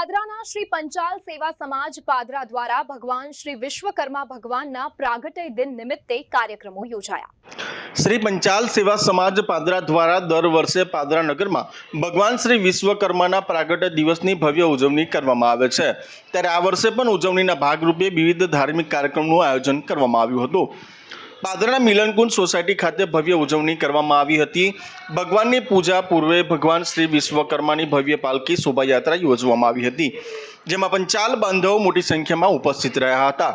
પાદરાના શ્રી પંચાલ સેવા સમાજ પાદરા દ્વારા ભગવાન શ્રી વિશ્વકર્મા ભગવાનના પ્રાગટ્ય દિન નિમિત્તે કાર્યક્રમો યોજાયા. શ્રી પંચાલ સેવા સમાજ પાદરા દ્વારા દર વર્ષે પાદરા નગરમાં ભગવાન શ્રી વિશ્વકર્માના પ્રાગટ્ય દિવસની ભવ્ય ઉજવણી કરવામાં આવે છે. ત્યારે આ વર્ષે પણ ઉજવણીના ભાગરૂપે વિવિધ ધાર્મિક કાર્યક્રમનું આયોજન કરવામાં આવ્યું હતું. પાદરાના મિલનકુંજ સોસાયટી ખાતે ભવ્ય ઉજવણી કરવામાં આવી હતી. ભગવાનની પૂજા પૂર્વે ભગવાન શ્રી વિશ્વકર્માની ભવ્ય પાલકી શોભાયાત્રા યોજવામાં આવી હતી. જેમાં પંચાલ બાંધવો મોટી સંખ્યામાં ઉપસ્થિત રહ્યા હતા.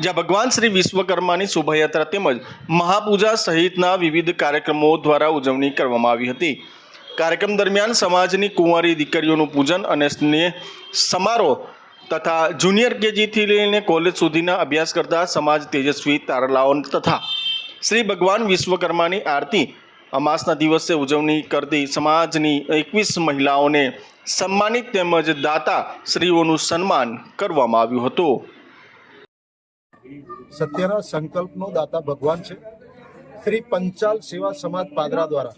જ્યાં ભગવાન શ્રી વિશ્વકર્માની શોભાયાત્રા તેમજ મહાપૂજા સહિતના વિવિધ કાર્યક્રમો દ્વારા ઉજવણી કરવામાં આવી હતી. કાર્યક્રમ દરમિયાન સમાજની કુંવારી દીકરીઓનું પૂજન અને સ્નેહ સમારોહ તથા જુનિયર કેજીથી લઈને કોલેજ સુધીના અભ્યાસ કરતા સમાજ તેજસ્વી તારલાઓ તથા શ્રી ભગવાન વિશ્વકર્માની આરતી અમાસના દિવસે ઉજવણી કરતી સમાજની એકવીસ મહિલાઓને સન્માનિત તેમજ દાતા શ્રીઓનું સન્માન કરવામાં આવ્યું હતું. સત્યના સંકલ્પનો દાતા ભગવાન છે. શ્રી પંચાલ સેવા સમાજ પાદરા દ્વારા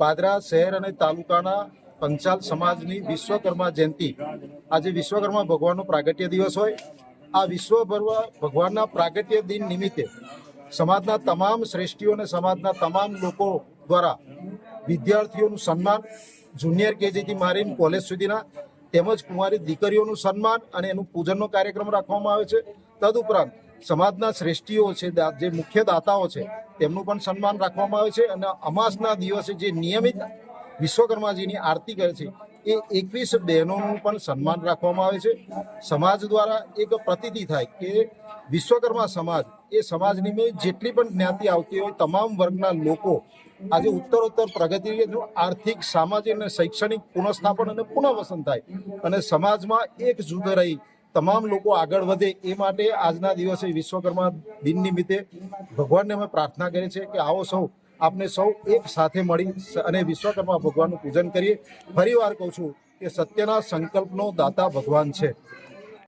પાદરા શહેર અને તાલુકાના પંચાલ સમાજની વિશ્વકર્મા જયંતિ આજે વિશ્વકર્મા ભગવાનનો પ્રાગટ્ય દિવસ હોય. આ વિશ્વકર્મા ભગવાનના પ્રાગટ્ય દિન નિમિત્તે સમાજના તમામ શ્રેષ્ઠીઓ અને સમાજના તમામ લોકો દ્વારા વિદ્યાર્થીઓનું સન્માન, જુનિયર કેજીથી મારીને કોલેજ સુધીના તેમજ કુંવારી દીકરીઓનું સન્માન અને એનું પૂજનનો કાર્યક્રમ રાખવામાં આવે છે. તદુપરાંત સમાજના શ્રેષ્ઠીઓ છે જે મુખ્ય દાતાઓ છે, તેમનું પણ સન્માન રાખવામાં આવે છે અને અમાસના દિવસે જે નિયમિત વિશ્વકર્માજીની આરતી કરે છે, એ એકવીસ બહેનોનું પણ સન્માન રાખવામાં આવે છે. સમાજ દ્વારા એક પ્રતિતિ થાય કે વિશ્વકર્મા સમાજ એ સમાજની મેં જેટલી પણ જ્ઞાતિ આવતી હોય, તમામ વર્ગના લોકો આજે ઉત્તરોત્તર પ્રગતિ આર્થિક, સામાજિક અને શૈક્ષણિક પુનઃસ્થાપન અને પુનઃવસન થાય અને સમાજમાં એક જૂથ રહી તમામ લોકો આગળ વધે એ માટે આજના દિવસે વિશ્વકર્મા દિન નિમિત્તે ભગવાનને અમે પ્રાર્થના કરીએ છીએ કે આવો સૌ આપણે સૌ એક સાથે મળી અને વિશ્વકર્મા ભગવાનનું પૂજન કરીએ. ફરી વાર કહું છું કે સત્યના સંકલ્પનો દાતા ભગવાન છે.